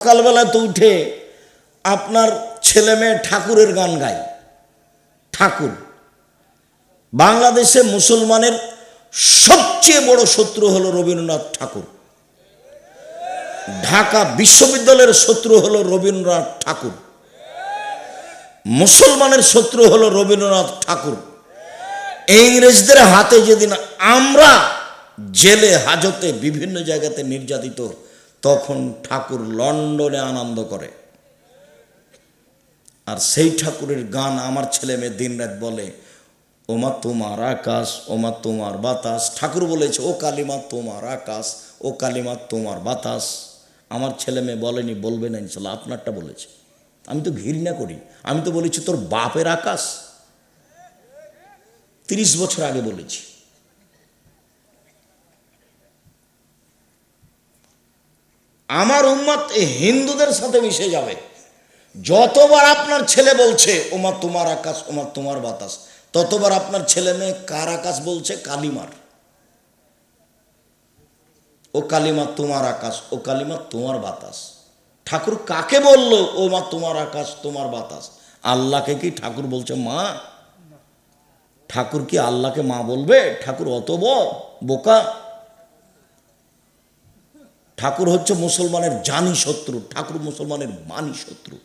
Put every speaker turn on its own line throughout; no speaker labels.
সকালবেলা তো উঠে আপনার ছেলে মেয়ে ঠাকুরের গান গায়। ঠাকুর। বাংলাদেশে মুসলমানের সবচেয়ে বড় শত্রু হলো রবীন্দ্রনাথ ঠাকুর। ঢাকা বিশ্ববিদ্যালয়ের শত্রু হলো রবীন্দ্রনাথ ঠাকুর। মুসলমানের শত্রু হলো রবীন্দ্রনাথ ঠাকুর। ইংরেজদের হাতে যেদিন আমরা জেলে, হাজতে, বিভিন্ন জায়গাতে নির্যাতিত তখন ঠাকুর লন্ডনে আনন্দ করে। আর সেই ঠাকুরের গান আমার ছেলে মেয়ে দিন রাত বলে, ওমা তোমার আকাশ, ওমা তোমার বাতাস। ঠাকুর বলেছে, ও কালিমা তোমার আকাশ, ও কালিমা তোমার বাতাস। আমার ছেলে মেয়ে বলেনি, বলবে না ইনশাল্লাহ, আপনারটা বলেছে। আমি তো ঘৃণা করি। আমি তো বলেছি, তোর বাপের আকাশ। তিরিশ বছর আগে বলেছি। আমার উম্মত হিন্দুদের সাথে মিশে যাবে। যতবার আপনার ছেলে বলছে, ওমা তোমার আকাশ, ওমা তোমার বাতাস, ততবার আপনার ছেলে মেয়ে কার আকাশ বলছে? কালিমার। ও কালিমা তোমার আকাশ, ও কালিমা তোমার বাতাস। ঠাকুর কাকে বলল? ও মা তোমার আকাশ, তোমার বাতাস। আল্লাহকে কি ঠাকুর বলছে? মা। ঠাকুর কি আল্লাহকে মা বলবে? ঠাকুর অত বোকা। ঠাকুর হচ্ছে মুসলমানের জানি শত্রু, ঠাকুর মুসলমানের মানি শত্রু।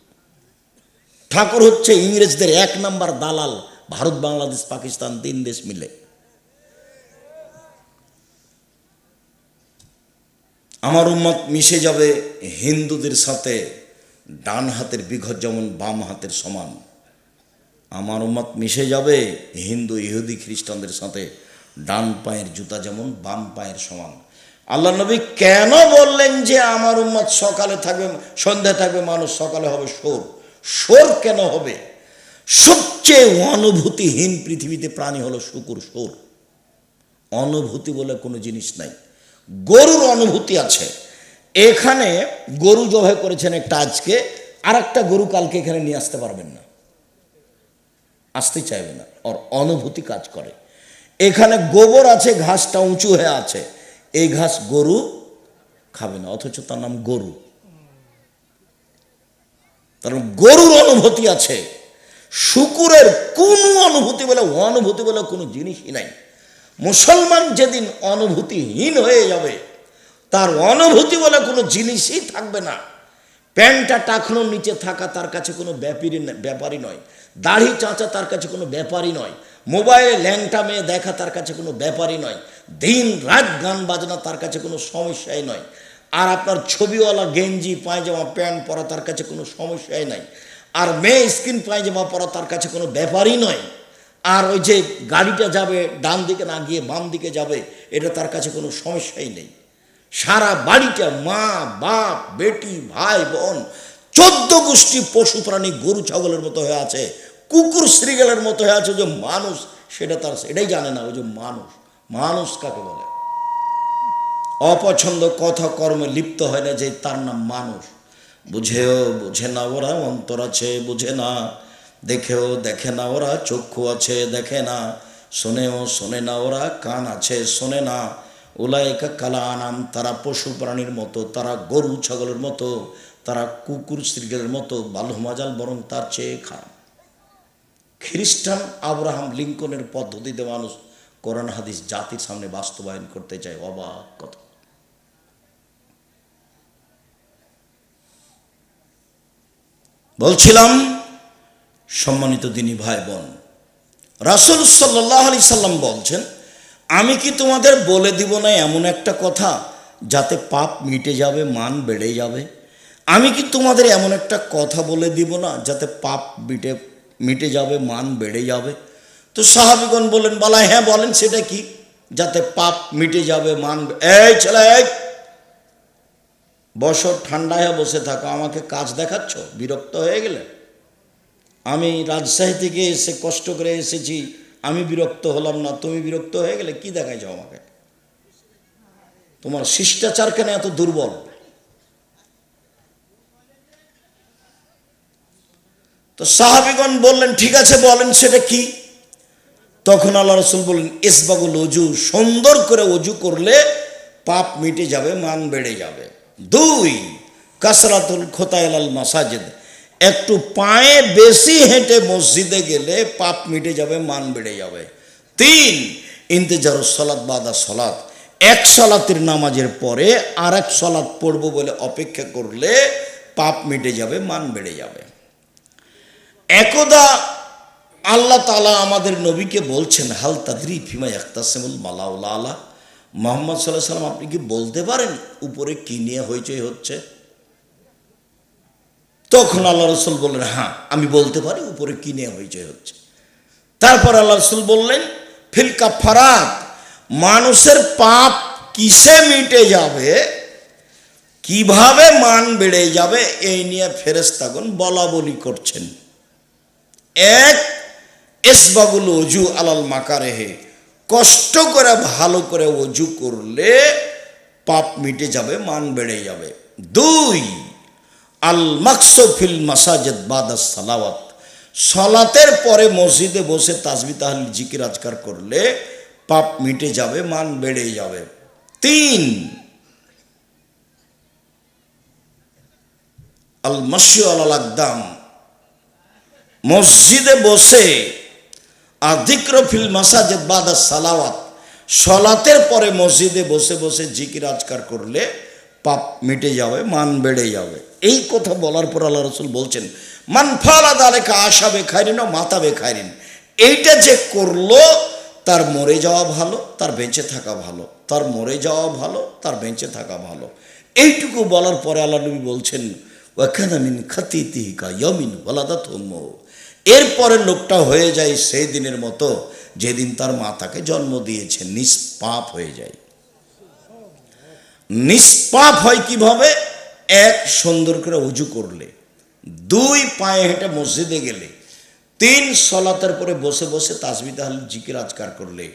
ঠাকুর হচ্ছে ইংরেজদের এক নাম্বার দালাল, ভারত, বাংলাদেশ, পাকিস্তান, তিন দেশ মিলে। আমার উম্মত মিশে যাবে হিন্দুদের সাথে, ডান হাতের বিঘত যেমন বাম হাতের সমান। আমার উম্মত মিশে যাবে হিন্দু, ইহুদি, খ্রিস্টানদের সাথে, ডান পায়ের জুতা যেমন বাম পায়ের সমান। আল্লাহ নবী কেন বললেন যে আমার উম্মত সকালে থাকবে, সন্ধ্যা থাকবে, মানুষ সকালে হবে সোর সোর কেন হবে? সবচেয়ে অনুভূতিহীন পৃথিবীতে প্রাণী হলো শুকুর সোর অনুভূতি বলে কোনো জিনিস নাই। গরুর অনুভূতি আছে। এখানে গরু জবাই করেছেন একটা আজকে আর একটা গরু কালকে এখানে নিয়ে আসতে পারবেন না। আসতে চাইবে না, ওর অনুভূতি কাজ করে। এখানে গোবর আছে, ঘাসটা উঁচু হয়ে আছে। এই ঘাস গরু খাবে না, অথচ তার নাম গরু। কারণ গরুর অনুভূতি আছে। শুকুরের কোনো অনুভূতি বলে অনুভূতি বলে কোনো জিনিসই নাই। মুসলমান যেদিন অনুভূতিহীন হয়ে যাবে, তার অনুভূতি বলে কোনো জিনিসই থাকবে না। প্যান্টটা টাকনোর নিচে থাকা তার কাছে কোনো ব্যাপারই ব্যাপারই নয়। দাড়ি চাঁচা তার কাছে কোনো ব্যাপারই নয়। মোবাইলে ল্যাংটা মেয়ে দেখা তার কাছে কোনো ব্যাপারই নয়। দিন রাত গান বাজনা তার কাছে কোনো সমস্যাই নয়। আর আপনার ছবিওয়ালা গেঞ্জি, পায়জামা, প্যান্ট পরা তার কাছে কোনো সমস্যাই নাই। আর মেয়ে স্কিন পায়জামা পরা তার কাছে কোনো ব্যাপারই নয়। আর ওই যে গাড়িটা যাবে, ডান দিকে না গিয়ে বাম দিকে যাবে, এটা তার কাছে কোনো সমস্যাই নেই। সারা বাড়িটা মা, বাপ, বেটি, ভাই, বোন, চোদ্দ গোষ্ঠী পশু প্রাণী, গরু, ছাগলের মতো হয়ে আছে, কুকুর, শ্রীগেলের মতো হয়ে আছে যে মানুষ, সেটা তার সেটাই জানে না ওই যে মানুষ। মানুষ কাকে বলে? অপছন্দ কথা কর্মে লিপ্ত হয় না যে তার নাম মানুষ। বুঝেও বুঝে না ওরা অন্তর আছে, বুঝে না। দেখেও দেখে না ওরা, চক্ষু আছে, দেখে না। শোনেও শোনে না ওরা, কান আছে, শোনে না। ওলাইকা কালা আনাম তারা পশু প্রাণীর মতো, তারা গরু ছাগলের মতো, তারা কুকুর শ্রীগেলের মতো, বালু মাজাল বরং তার চেয়ে খারাপ। খ্রিস্টান আব্রাহাম লিঙ্কনের পদ্ধতিতে মানুষ কোরআন হাদিস জাতির সামনে বাস্তবায়ন করতে চায়, অবাক কথা। বলছিলাম, সম্মানিত দিনী ভাই বোন, রাসুল সাল্লাহ আলি সাল্লাম বলছেন, আমি কি তোমাদের বলে দিব না এমন একটা কথা যাতে পাপ মিটে যাবে, মান বেড়ে যাবে? আমি কি তোমাদের এমন একটা কথা বলে দিব না যাতে পাপ মিটে মিটে যাবে, মান বেড়ে যাবে? তো সাহাবিগণ বলেন বলা হ্যাঁ বলেন, সেটা কি? যাতে পাপ মিটে যাবে মান এই ছেলে বছর ঠান্ডা হয়ে বসে থাকো, আমাকে কাজ দেখাচ্ছ? বিরক্ত হয়ে গেলে? আমি রাজশাহী থেকে এসে কষ্ট করে এসেছি, আমি বিরক্ত হলাম না, তুমি বিরক্ত হয়ে গেলে কি দেখাইছো আমাকে? তোমার শিষ্টাচার কেন এত দুর্বল? তো সাহাবিগণ বললেন, ঠিক আছে, বলেন, সেটা কি? তখন আল্লাহ রসুল বললেন, ইসবাগুল অজু সুন্দর করে অজু করলে পাপ মিটে যাবে, মান বেড়ে যাবে। দুই, কাসরাতুল খোতাইলাল মাসাজিদ, একটু পায়ে বেশি হেঁটে মসজিদে গেলে পাপ মিটে যাবে, মান বেড়ে যাবে। তিন, ইন্তেজার সলাৎ বাদা সলাৎ এক সলাতের নামাজের পরে আর এক সলাৎ পড়ব বলে অপেক্ষা করলে পাপ মিটে যাবে, মান বেড়ে যাবে। একদা আল্লাহ তালা আমাদের নবীকে বলছেন, হাল তাদরি ফিমা ইয়াক্তাসেমুল মালাউলা আলা মোহাম্মদ সাল্লাহ সাল্লাম আপনি কি বলতে পারেন উপরে কি নিয়ে হইচই হচ্ছে? তখন আল্লাহ রসুল বললেন হ্যাঁ আমি বলতে পারি উপরে কি নিয়ে হইচই হচ্ছে। তারপর আল্লাহ রসুল বললেন ফিলকা কাফারাত মানুষের পাপ কিসে মিটে যাবে? কীভাবে মান বেড়ে যাবে? এই নিয়ে ফেরেস্তাগণ বলা বলি করছেন। এক এসবাগুল অজু আলাল মাকারেহে। কষ্ট করে, ভালো করে অজু করলে পাপ মিটে যাবে, মান বেড়ে যাবে। দুই, আল মাকসফিল মাসাজেদ বাদাস সালাওয়াত। সলাতের পরে মসজিদে বসে তাসবি তাহলিল জিকির আজকার করলে পাপ মিটে যাবে, মান বেড়ে যাবে। তিন, আল মাসি আল আকদাম। মসজিদে বসে আধিক্র ফিল মাসাজেদ বাদা সালাওয়াত, সলাতের পরে মসজিদে বসে বসে জিকির আজকার করলে পাপ মিটে যাবে, মান বেড়ে যাবে। এই কথা বলার পর আল্লাহ রসুল বলছেন, মান ফালা দালেকা আশা বেখাইরিন ও মাতা বেখাইরিন। এইটা যে করল, তার মরে যাওয়া ভালো, তার বেঁচে থাকা ভালো, তার মরে যাওয়া ভালো, তার বেঁচে থাকা ভালো। এইটুকু বলার পরে আল্লাহ নবী বলছেন ওয়াখানামিন খাতিতিকা ইয়মিন ওয়ালাদা থম্ম এরপরে লোকটা হয়ে যায় সেই দিনের মতো যেদিন তার মাতাকে জন্ম দিয়েছে, নিষ্পাপ হয়ে যায়। নিষ্পাপ হয় কীভাবে? এক, সুন্দর করে উজু করলে। দুই, পায়ে হেঁটে মসজিদে গেলে। তিন, সলাতের পরে বসে বসে তাসবি তাহলে জিকির, আজকার করলে।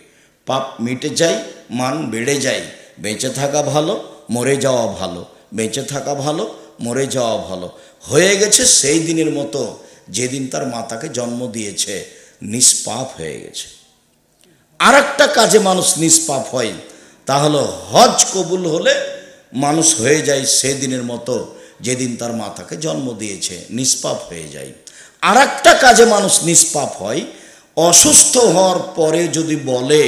পাপ মিটে যায়, মান বেড়ে যায়। বেঁচে থাকা ভালো, মরে যাওয়া ভালো। বেঁচে থাকা ভালো, মরে যাওয়া ভালো। হয়ে গেছে সেই দিনের মতো যেদিন তার মাতাকে জন্ম দিয়েছে, নিষ্পাপ হয়ে গেছে। আর একটা কাজে মানুষ নিষ্পাপ হয়, তা হলো হজ কবুল হলে মানুষ হয়ে যায় সেদিনের মতো, যেদিন তার মাতাকে জন্ম দিয়েছে, নিষ্পাপ হয়ে যায়। আর একটা কাজে মানুষ নিষ্পাপ হয়, অসুস্থ হওয়ার পরে যদি বলে,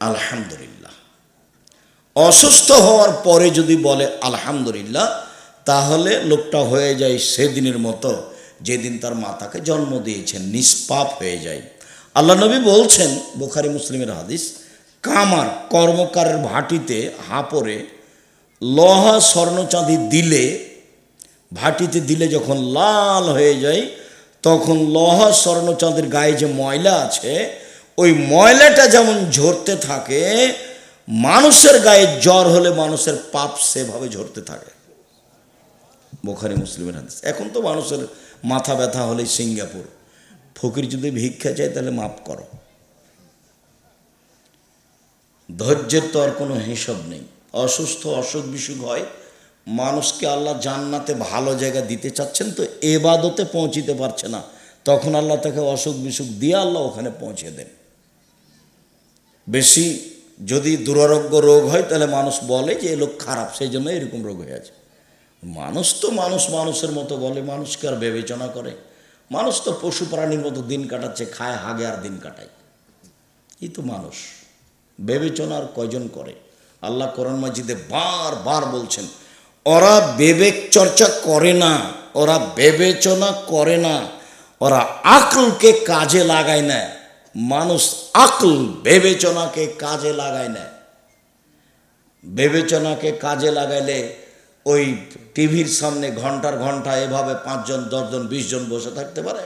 আলহামদুলিল্লাহ। অসুস্থ হওয়ার পরে যদি বলে, আলহামদুলিল্লাহ, তাহলে লোকটা হয়ে যায় সেদিনের মতো যেদিন তার মাতাকে জন্ম দিয়েছেন, নিষ্পাপ হয়ে যায়। আল্লাহ নবী বলছেন, বুখারি মুসলিমের হাদিস, কামার কর্মকারের ভাটিতে হাপরে লহা স্বর্ণ চাঁদি দিলে, ভাটিতে দিলে যখন লাল হয়ে যায়, তখন লহা স্বর্ণ চাঁদের গায়ে যে ময়লা আছে, ওই ময়লাটা যেমন ঝরতে থাকে, মানুষের গায়ে জ্বর হলে মানুষের পাপ সেভাবে ঝরতে থাকে। বোখারি মুসলিমের হাদিস। এখন তো মানুষের মাথা ব্যথা হলে সিঙ্গাপুর। ফকির যদি ভিক্ষা চায় তাহলে মাফ করো। ধৈর্যের তো আর কোনো হিসাব নেই। অসুস্থ, অসুখ বিসুখ হয়, মানুষকে আল্লাহ জান্নাতে ভালো জায়গা দিতে চাচ্ছেন তো এবাদতে পৌঁছিতে পারছে না। তখন আল্লাহ তাকে অসুখ বিসুখ দিয়ে আল্লাহ ওখানে পৌঁছে দেন। বেশি যদি দুরারোগ্য রোগ হয় তাহলে মানুষ বলে যে এ লোক খারাপ, সেই জন্য এরকম রোগ হয়ে আছে। মানুষ তো মানুষ, মানুষের মতো বলে, মানুষকে আর বিবেচনা করে। মানুষ তো পশু প্রাণীর মতো দিন কাটাচ্ছে, খায়, হাগে আর দিন কাটায়। এই তো মানুষ। বিবেচনা আর কয়জন করে? আল্লাহ কোরআন মাজিদে বারবার বলছেন, ওরা বিবেক চর্চা করে না, ওরা বিবেচনা করে না, ওরা আকলকে কাজে লাগায় না, মানুষ আকল বিবেচনাকে কাজে লাগায় না। বিবেচনাকে কাজে লাগাইলে ওই টিভির সামনে ঘণ্টার ঘণ্টা এভাবে পাঁচজন দশজন বিশজন বসে থাকতে পারে?